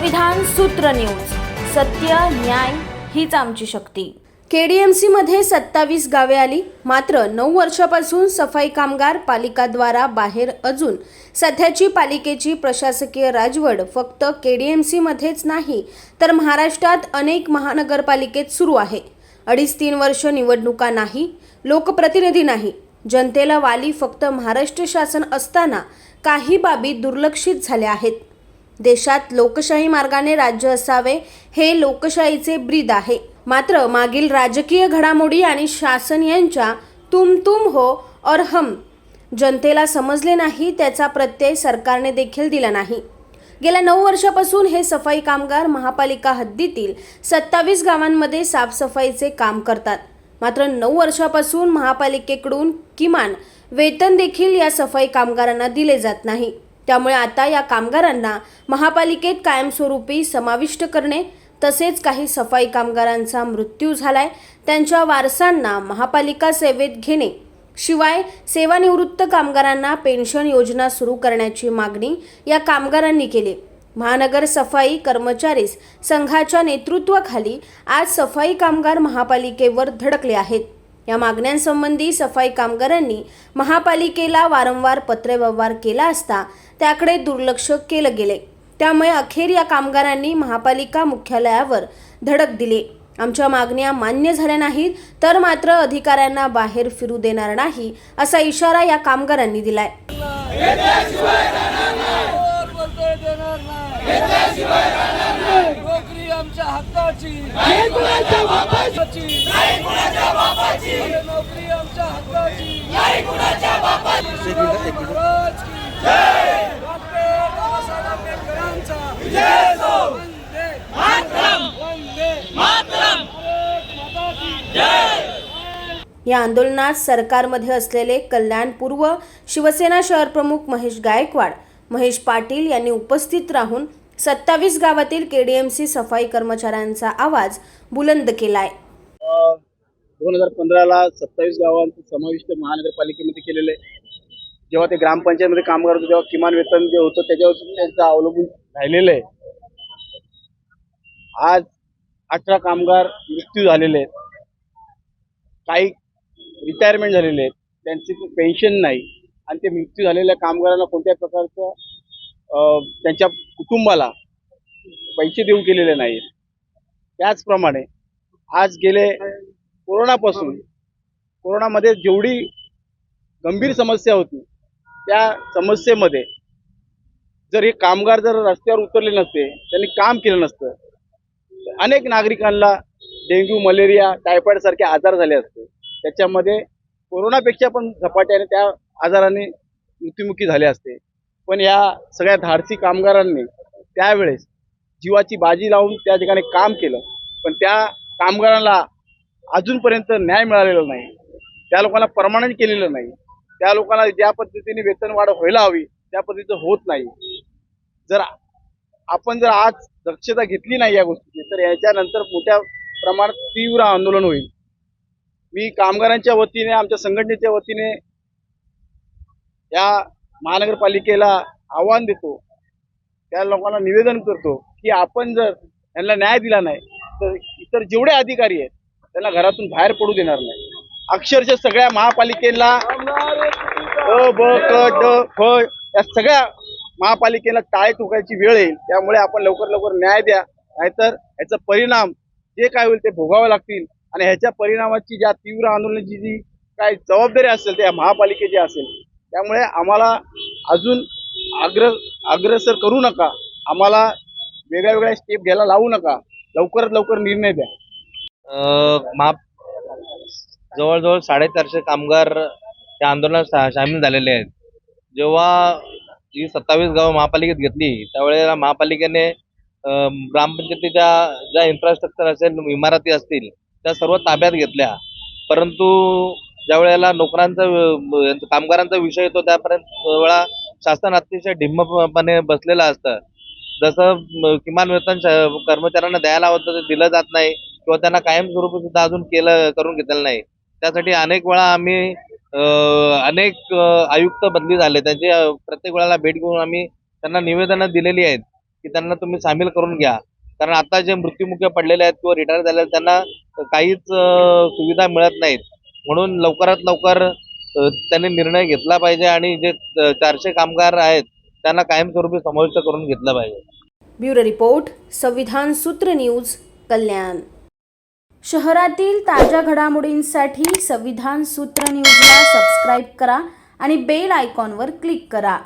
संविधान सूत्र न्यूज. सत्य न्याय हीच आमची शक्ती. केडीएमसी मध्ये सत्तावीस गावे आली. मात्र नऊ वर्षापासून सफाई कामगार पालिकाद्वारा बाहेर अजून. सध्याची पालिकेची प्रशासकीय राजवड फक्त केडीएमसी मध्येच नाही तर महाराष्ट्रात अनेक महानगरपालिकेत सुरू आहे. अडीच तीन वर्ष निवडणुका नाही लोकप्रतिनिधी नाही. जनतेला वाली फक्त महाराष्ट्र शासन असताना काही बाबी दुर्लक्षित झाल्या आहेत. देशात लोकशाही मार्गाने राज्य असावे हे लोकशाहीचे ब्रीद आहे. मात्र मागील राजकीय घडामोडी आणि शासन यांच्या तुम तुम हो और हम जनतेला समजले नाही त्याचा प्रत्यय सरकारने देखील दिला नाही. गेल्या नऊ वर्षापासून हे सफाई कामगार महापालिका हद्दीतील सत्तावीस गावांमध्ये साफसफाईचे काम करतात. मात्र नऊ वर्षापासून महापालिकेकडून किमान वेतन देखील या सफाई कामगारांना दिले जात नाही. त्यामुळे आता या कामगारांना महापालिकेत कायमस्वरूपी समाविष्ट करणे तसेच काही सफाई कामगारांचा मृत्यू झालाय त्यांच्या वारसांना महापालिका सेवेत घेणे. शिवाय सेवानिवृत्त कामगारांना पेन्शन योजना सुरू करण्याची मागणी या कामगारांनी केली. महानगर सफाई कर्मचारीस संघाच्या नेतृत्वाखाली आज सफाई कामगार महापालिकेवर धडकले आहेत. या मागण्यांसंबंधी सफाई कामगारांनी महापालिकेला वारंवार पत्रव्यवहार केला असता त्याकडे दुर्लक्ष केलं गेले. त्यामुळे अखेर या कामगारांनी महापालिका मुख्यालयावर धडक दिली. आमच्या मागण्या मान्य झाल्या नाहीत तर मात्र अधिकाऱ्यांना बाहेर फिरू देणार नाही असा इशारा या कामगारांनी दिलाय. कोण बोलतोय नाही नोकरी आमच्या हक्काची. हक्काची. अरे नोकरी आमच्या हक्काची शिवाजी महाराज की डॉक्टर बाबासाहेब आंबेडकरांचा. वंदे. वंदे. भारत माता की या आंदोलनात सरकारमध्ये असलेले कल्याण पूर्व शिवसेना शहर प्रमुख महेश गायकवाड महेश पाटील यांनी उपस्थित राहून सत्तावीस गावातील केडीएमसी सफाई कर्मचाऱ्यांचा आवाज बुलंद केलाय. दोन हजार पंधराला सत्तावीस गावांचं समाविष्ट महानगरपालिकेमध्ये केलेलं आहे. जेव्हा ते ग्रामपंचायतमध्ये काम करत होते तेव्हा किमान वेतन जे होतं त्याच्यावर त्यांचं अवलंबून राहिलेलं आहे. आज अठरा कामगार मृत्यू झालेले आहेत. काही रिटायरमेंट झालेले आहेत. त्यांची पेन्शन नाही. आणि ते मृत्यू झालेल्या कामगारांना कोणत्याही प्रकारचं त्यांच्या कुटुंबाला पैसे देऊ केलेले नाहीत. त्याचप्रमाणे आज गेले कोरोनापासून. कोरोनामध्ये जेवढी गंभीर समस्या होती त्या समस्येमध्ये जर हे कामगार जर रस्त्यावर उतरले नसते त्यांनी काम केलं नसतं अनेक नागरिकांना डेंग्यू मलेरिया टायफॉइड सारखे आजार झाले असते. त्याच्यामध्ये कोरोनापेक्षा पण झपाट्याने त्या आजाराने मृत्युमुखी झाले असते. पण या सगळ्या धाडसी कामगारांनी त्यावेळेस जीवाची बाजी लावून त्या ठिकाणी काम केलं. पण त्या कामगारांना अजूनपर्यंत न्याय मिळालेला नाही. त्या लोकांना परमानंट केलेलं नाही. त्या लोकांना ज्या पद्धतीने वेतन वाढ व्हायला हवी त्या पद्धतीचं होत नाही. जर आपण जर आज दक्षता घेतली नाही या गोष्टीची तर याच्यानंतर मोठ्या प्रमाणात तीव्र आंदोलन होईल. मी कामगारांच्या वतीने आमच्या संघटनेच्या वतीने या महानगरपालिकेला आव्हान देतो. त्या लोकांना निवेदन करतो की आपण जर यांना न्याय दिला नाही तर तर जेवढे अधिकारी आहेत त्यांना घरातून बाहेर पडू देणार नाही. अक्षरशः सगळ्या महापालिकेला अ ब क ड फ या सगळ्या महापालिकेला टाळे ठोकायची वेळ येईल. त्यामुळे आपण लवकर लवकर न्याय द्या. नाहीतर ह्याचा परिणाम जे काय होईल ते भोगावे लागतील. आणि ह्याच्या परिणामाची ज्या तीव्र आंदोलनाची जी काय जबाबदारी असेल त्या महापालिकेची असेल. त्यामुळे आम्हाला अजून अग्र अग्रसर करू नका. आम्हाला वेगळ्या वेगळ्या स्टेप घ्यायला लावू नका. लवकरात लवकर निर्णय द्या. अ, जवळजवळ साडेचारशे कामगार त्या आंदोलनात सामील झालेले आहेत. जेव्हा ही सत्तावीस गावं महापालिकेत घेतली त्यावेळेला महापालिकेने ग्रामपंचायतीच्या ज्या इन्फ्रास्ट्रक्चर असेल इमारती असतील त्या सर्व ताब्यात घेतल्या. परंतु ज्या वेळेला नोकरांचा कामगारांचा विषय येतो त्यापर्यंत वेळा शासन अतिशय ढिम्मपणे बसलेलं असतं. जसं किमान वेतन श- कर्मचाऱ्यांना द्यायला होतं ते दिलं जात नाही किंवा त्यांना कायमस्वरूपी सुद्धा अजून केलं करून घेतलेलं नाही. त्यासाठी अनेक वेळा आम्ही अनेक आयुक्त बदली झाले. त्यांची प्रत्येक वेळेला भेट घेऊन आम्ही त्यांना निवेदनं दिलेली आहेत की त्यांना तुम्ही सामील करून घ्या. कारण आता जे मृत्युमुखी पडलेले आहेत किंवा रिटायर झाले आहेत त्यांना काहीच सुविधा मिळत नाहीत. म्हणून लवकरात लवकर त्यांनी निर्णय घेतला पाहिजे आणि जे चारशे कामगार आहेत त्यांना कायमस्वरूपी समाविष्ट करून घेतलं पाहिजे. ब्युरो रिपोर्ट संविधान सूत्र न्यूज कल्याण. शहरातील ताज्या घडामोडींसाठी संविधान सूत्र न्यूजला सबस्क्राईब करा आणि बेल आयकॉनवर क्लिक करा.